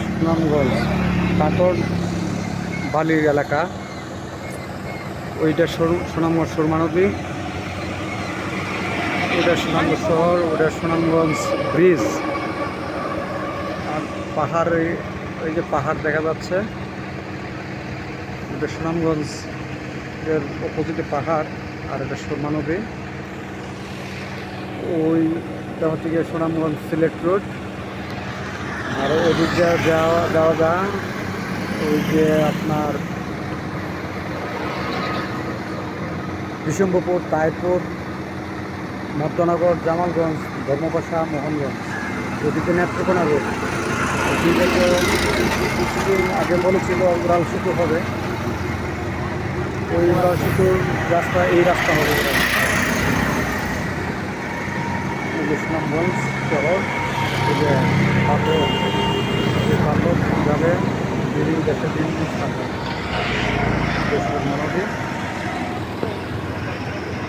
সুনামগঞ্জ কাকর বালির এলাকা। ওইটা সরু, সুনামগঞ্জ সুরমা নদী সুনামগঞ্জ শহর ওটা সুনামগঞ্জ ব্রিজ। আর পাহাড়ে ওই যে পাহাড় দেখা যাচ্ছে এটা সুনামগঞ্জ এর অপোজিটে পাহাড়, আর এটা সুরমা নদী ওইটা হচ্ছে গিয়ে সুনামগঞ্জ সিলেট রোড। আর ওদিক যাওয়া যাওয়া যা। ওই যে আপনার বিশম্বপুর তাইপুর, মধ্যনগর, জামালগঞ্জ, ধর্মপাশা, মোহনগঞ্জ। ওদিকে নেত্রকোনা রোড। কিছুদিন আগে বলেছিল উড়াল সেতু হবে। ওই উড়াল সেতুর রাস্তা, এই রাস্তা হবে। সুনামগঞ্জ শহর। পাথর পাথর যাবে দিন